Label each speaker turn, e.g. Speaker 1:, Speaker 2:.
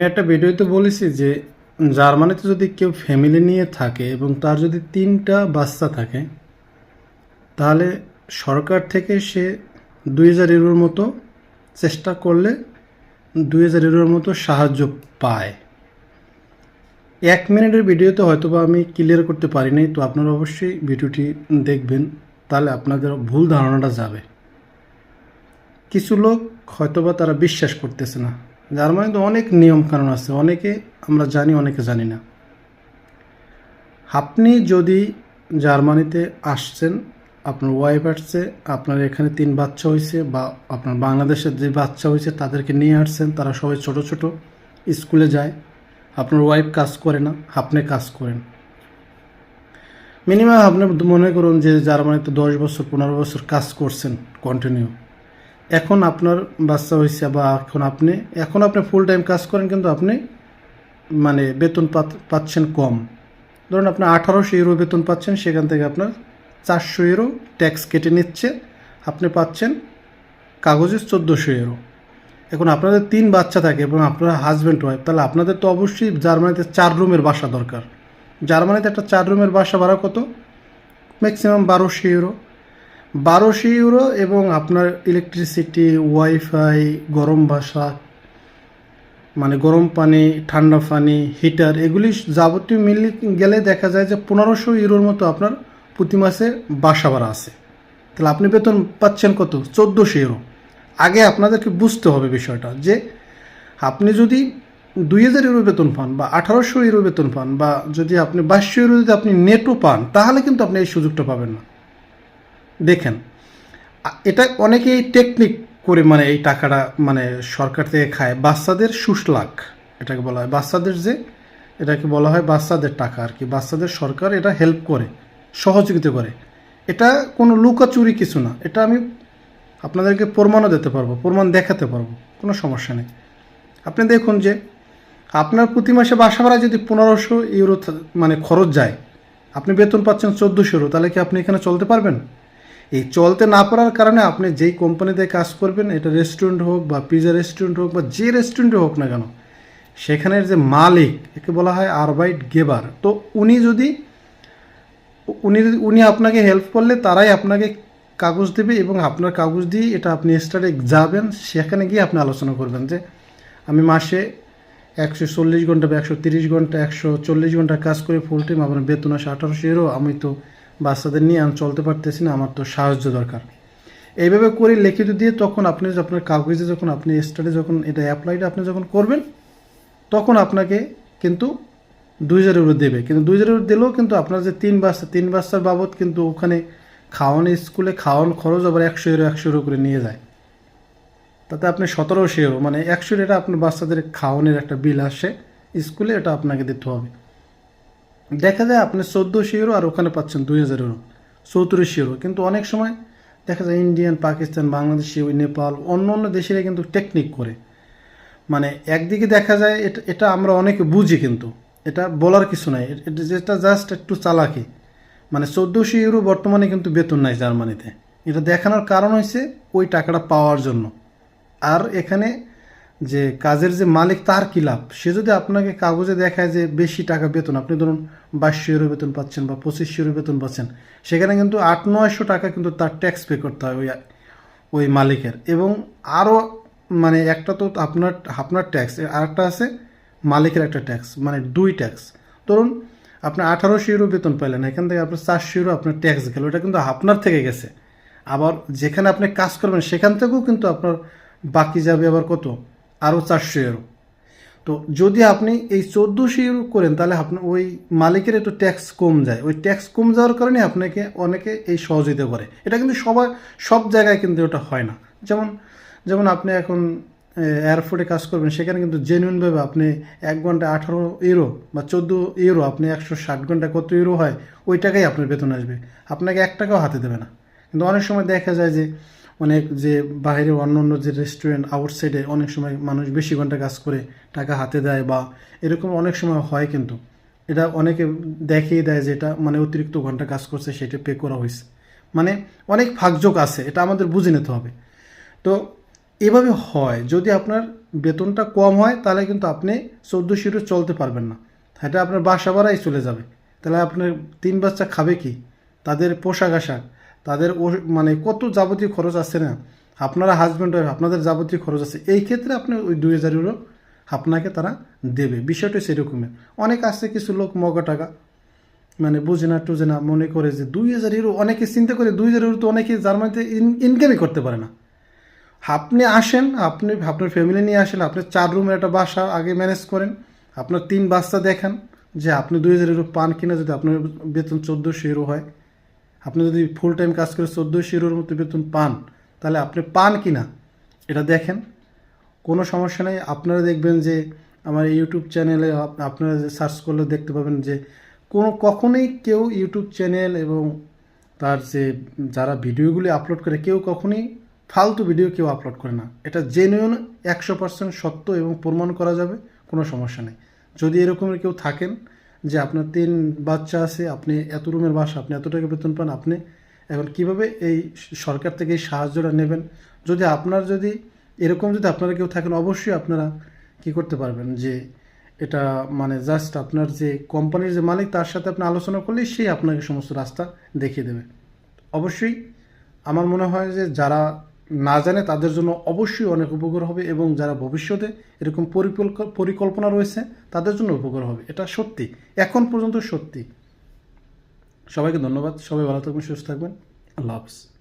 Speaker 1: আমি একটা ভিডিওতে বলেছি যে জার্মানিতে যদি কেউ ফ্যামিলি নিয়ে থাকে এবং তার যদি তিনটা বাচ্চা থাকে, তাহলে সরকার থেকে সে দুই হাজার ইউরোর মতো চেষ্টা করলে দুই হাজার ইউরোর মতো সাহায্য পায়। এক মিনিটের ভিডিওতে হয়তো বা আমি ক্লিয়ার করতে পারিনি, তো আপনারা অবশ্যই ভিডিওটি দেখবেন, তাহলে আপনাদের ভুল ধারণাটা যাবে। কিছু লোক হয়তোবা তারা বিশ্বাস করতেছে না। জার্মানিতে অনেক নিয়ম কানুন আছে, অনেকে আমরা জানি, অনেকে জানি না। আপনি যদি জার্মানিতে আসছেন, আপনার ওয়াইফ আসছে, আপনার এখানে তিন বাচ্চা হয়েছে বা আপনার বাংলাদেশের যে বাচ্চা হয়েছে তাদেরকে নিয়ে আসছেন, তারা সবাই ছোট ছোট, স্কুলে যায়, আপনার ওয়াইফ কাজ করে না, আপনি কাজ করেন। মিনিমাম আপনি মনে করুন যে জার্মানিতে দশ বছর, পনেরো বছর কাজ করছেন কন্টিনিউ এখন আপনার বাচ্চা হয়েছে বা এখন আপনি এখন আপনি ফুল টাইম কাজ করেন কিন্তু আপনি মানে বেতন পাচ্ছেন কম। ধরুন আপনি আঠারোশো ইউরো বেতন পাচ্ছেন, সেখান থেকে আপনার চারশো ইউরো ট্যাক্স কেটে নিচ্ছে, আপনি পাচ্ছেন কাগজে চোদ্দোশো ইউরো এখন আপনাদের তিন বাচ্চা থাকে এবং আপনার হাজব্যান্ড ওয়াইফ তাহলে আপনাদের তো অবশ্যই জার্মানিতে চার রুমের বাসা দরকার। জার্মানিতে একটা চার রুমের বাসা ভাড়া কত? ম্যাক্সিমাম বারোশো ইউরো বারোশো ইউরো এবং আপনার ইলেকট্রিসিটি ওয়াইফাই গরম বাসা মানে গরম পানি, ঠান্ডা পানি হিটার এগুলি যাবতীয় মিলে গেলে দেখা যায় যে পনেরোশো ইউরোর মতো আপনার প্রতি মাসে বাসা ভাড়া আছে। তাহলে আপনি বেতন পাচ্ছেন কত? চোদ্দোশো ইউরো। আগে আপনাদেরকে বুঝতে হবে বিষয়টা যে আপনি যদি দুই হাজার ইউরো বেতন পান বা আঠারোশো ইউরো বেতন পান বা যদি আপনি বাইশশো ইউরো যদি আপনি নেটও পান, তাহলে কিন্তু আপনি এই সুযোগটা পাবেন না। দেখেন এটা অনেকেই টেকনিক করে মানে এই টাকাটা মানে সরকার থেকে খায়। বাচ্চাদের সুশলাক, এটাকে বলা হয়। বাচ্চাদের যে, এটাকে বলা হয় বাচ্চাদের টাকা আর কি। বাচ্চাদের সরকার এটা হেল্প করে, সহযোগিতা করে। এটা কোনো লুকাচুরি কিছু না। এটা আমি আপনাদেরকে প্রমাণও দিতে পারব, প্রমাণ দেখাতে পারব, কোনো সমস্যা নেই। আপনি দেখুন যে, আপনার প্রতি মাসে বাসা ভাড়া যদি পনেরোশো ইউরো মানে খরচ যায়, আপনি বেতন পাচ্ছেন চোদ্দোশো ইউরো, তাহলে কি আপনি এখানে চলতে পারবেন? এই চলতে না পারার কারণে আপনি যেই কোম্পানিতে কাজ করবেন, এটা রেস্টুরেন্ট হোক বা পিজা রেস্টুরেন্ট হোক বা যে রেস্টুরেন্টে হোক না কেন, সেখানের যে মালিক, একে বলা হয় আরবাইট গেবার তো উনি যদি, উনি উনি আপনাকে হেল্প করলে তারাই আপনাকে কাগজ দেবে এবং আপনার কাগজ দিয়ে এটা আপনি স্টারে যাবেন, সেখানে গিয়ে আপনি আলোচনা করবেন যে, আমি মাসে একশো চল্লিশ ঘণ্টা বা একশো তিরিশ ঘণ্টা, একশো চল্লিশ ঘণ্টা কাজ করে ফুল টাইম আমার বেতন আসে আঠারোশো এরও আমি তো বাচ্চাদের নিয়ে আমি চলতে পারতেছি না, আমার তো সাহায্য দরকার। এইভাবে করে লিখিত দিয়ে তখন আপনি আপনার কাগজে যখন আপনি স্টাডি যখন এটা অ্যাপ্লাইটা আপনি যখন করবেন, তখন আপনাকে কিন্তু দুই হাজার ইউরো দেবে। কিন্তু দুই হাজার ইউরো দিলেও কিন্তু আপনার যে তিন বাচ্চা, তিন বাচ্চার বাবদ কিন্তু ওখানে খাওয়ানো স্কুলে খাওয়ানো খরচ আবার একশো ইউরো একশো ইউরো করে নিয়ে যায়। তাতে আপনি সতেরোশো ইউরো মানে একশো এটা আপনার বাচ্চাদের খাওয়ানোর একটা বিল আসে স্কুলে এটা আপনাকে দিতে হবে। দেখা যায় আপনি চোদ্দোশো ইউরো আর ওখানে পাচ্ছেন দুই হাজার ইউরো চৌত্রিশ ইউরো কিন্তু অনেক সময় দেখা যায় ইন্ডিয়ান পাকিস্তান বাংলাদেশি নেপাল অন্য অন্য দেশেরা কিন্তু টেকনিক করে। মানে একদিকে দেখা যায় এটা এটা আমরা অনেকে বুঝি কিন্তু, এটা বলার কিছু নাই। এটা জাস্ট একটু চালাকি। মানে চোদ্দোশো ইউরো বর্তমানে কিন্তু বেতন নাই জার্মানিতে। এটা দেখানোর কারণ হয়েছে ওই টাকাটা পাওয়ার জন্য। আর এখানে যে কাজের যে মালিক তার কী লাভ? সে যদি আপনাকে কাগজে দেখায় যে বেশি টাকা বেতন, আপনি ধরুন বাইশশো ইউরো বেতন পাচ্ছেন বা পঁচিশশো ইউরো বেতন পাচ্ছেন, সেখানে কিন্তু আট, নয়শো টাকা কিন্তু তার ট্যাক্স পে করতে হয় ওই ওই মালিকের। এবং আরও মানে একটা তো আপনার আপনার ট্যাক্স আরেকটা আছে মালিকের একটা ট্যাক্স মানে দুই ট্যাক্স ধরুন আপনি আঠারোশো ইউরো বেতন পেলেন এখান থেকে আপনার চারশো ইউরো আপনার ট্যাক্স গেল, ওটা কিন্তু আপনার থেকে গেছে। আবার যেখানে আপনি কাজ করবেন, সেখান থেকেও কিন্তু আপনার বাকি যাবে আবার কত? আরও চারশো ইউরো তো যদি আপনি এই চোদ্দোশো ইউরো করেন, তাহলে আপনি ওই মালিকের একটু ট্যাক্স কম যায়। ওই ট্যাক্স কম যাওয়ার কারণে আপনাকে অনেকে এই সহযোগিতা করে। এটা কিন্তু সবাই সব জায়গায় কিন্তু ওটা হয় না। যেমন যেমন আপনি এখন এয়ারপোর্টে কাজ করবেন, সেখানে কিন্তু জেনুইনভাবে আপনি এক ঘণ্টা আঠারো ইউরো বা চোদ্দ ইউরো আপনি একশো ষাট ঘণ্টা কত ইউরো হয়, ওই টাকাই আপনার বেতন আসবে। আপনাকে এক টাকাও হাতে দেবে না। কিন্তু অনেক সময় দেখা যায় যে অনেক যে বাইরে অন্য অন্য যে রেস্টুরেন্ট আউটসাইডে অনেক সময় মানুষ বেশি ঘণ্টা কাজ করে, টাকা হাতে দেয় বা এরকম অনেক সময় হয় কিন্তু। এটা অনেকে দেখিয়ে দেয় যে এটা মানে অতিরিক্ত ঘণ্টা কাজ করছে, সেটা পে করা হয়েছে মানে অনেক ফাঁকযোগ আছে, এটা আমাদের বুঝে নিতে হবে। তো এভাবে হয়, যদি আপনার বেতনটা কম হয়, তাহলে কিন্তু আপনি চোদ্দ শিরো চলতে পারবেন না। এটা আপনার বাসা ভাড়াই চলে যাবে। তাহলে আপনার তিন বাচ্চা খাবে কি? তাদের পোশাক আশাক। তাদের ও- মানে কত যাবতীয় খরচ আছে না? আপনারা হাজব্যান্ড ওয়াইফ আপনাদের যাবতীয় খরচ আছে। এই ক্ষেত্রে আপনি ওই দুই হাজার ইউরো আপনাকে তারা দেবে। বিষয়টা সেরকমের অনেক আছে কিছু লোক মগা টাকা মানে বুঝে না, টুঝে না, মনে করে যে দুই হাজার ইউরো অনেকে চিন্তা করে দুই হাজার ইউরো তো অনেকে জার্মানিতে ইনকামই করতে পারে না। আপনি আসেন, আপনি, আপনার ফ্যামিলি নিয়ে আসেন, আপনি চার রুমের একটা বাসা আগে ম্যানেজ করেন, আপনার তিন বাচ্চা দেখান যে আপনি দুই হাজার ইউরো পান কিনা যদি আপনার বেতন চোদ্দোশো ইউরো হয়। আপনি যদি ফুল টাইম কাজ করে চোদ্দোশো ইউরোর মতো বেতন পান, তাহলে আপনি পান কি না এটা দেখেন। কোনো সমস্যা নেই। আপনারা দেখবেন যে আমার ইউটিউব চ্যানেলে আপনারা যে সার্চ করলে দেখতে পাবেন যে কোনো, কখনোই কেউ ইউটিউব চ্যানেল এবং তার যে যারা ভিডিওগুলি আপলোড করে, কেউ কখনোই ফালতু ভিডিও কেউ আপলোড করে না। এটা জেনুইন একশো পার্সেন্ট সত্য এবং প্রমাণ করা যাবে। কোনো সমস্যা নেই। যদি এরকমের কেউ থাকেন যে আপনার তিন বাচ্চা আছে, আপনি এত রুমের বাসা, আপনি এত টাকা বেতন পান, আপনি এখন কীভাবে এই সরকার থেকে এই সাহায্যটা নেবেন? যদি আপনার যদি এরকম যদি আপনারা কেউ থাকেন, অবশ্যই আপনারা কি করতে পারবেন? যে এটা মানে জাস্ট আপনার যে কোম্পানির যে মালিক, তার সাথে আপনি আলোচনা করলেই সেই আপনাকে সমস্ত রাস্তা দেখিয়ে দেবে। অবশ্যই আমার মনে হয় যে যারা না জানে তাদের জন্য অবশ্যই অনেক উপকার হবে এবং যারা ভবিষ্যতে এরকম পরিকল্প- পরিকল্পনা রয়েছে, তাদের জন্য উপকার হবে। এটা সত্যি। এখন পর্যন্ত সত্যি। সবাইকে ধন্যবাদ। সবাই ভালো থাকবেন, সুস্থ থাকবেন। আল্লাহ হাফিজ।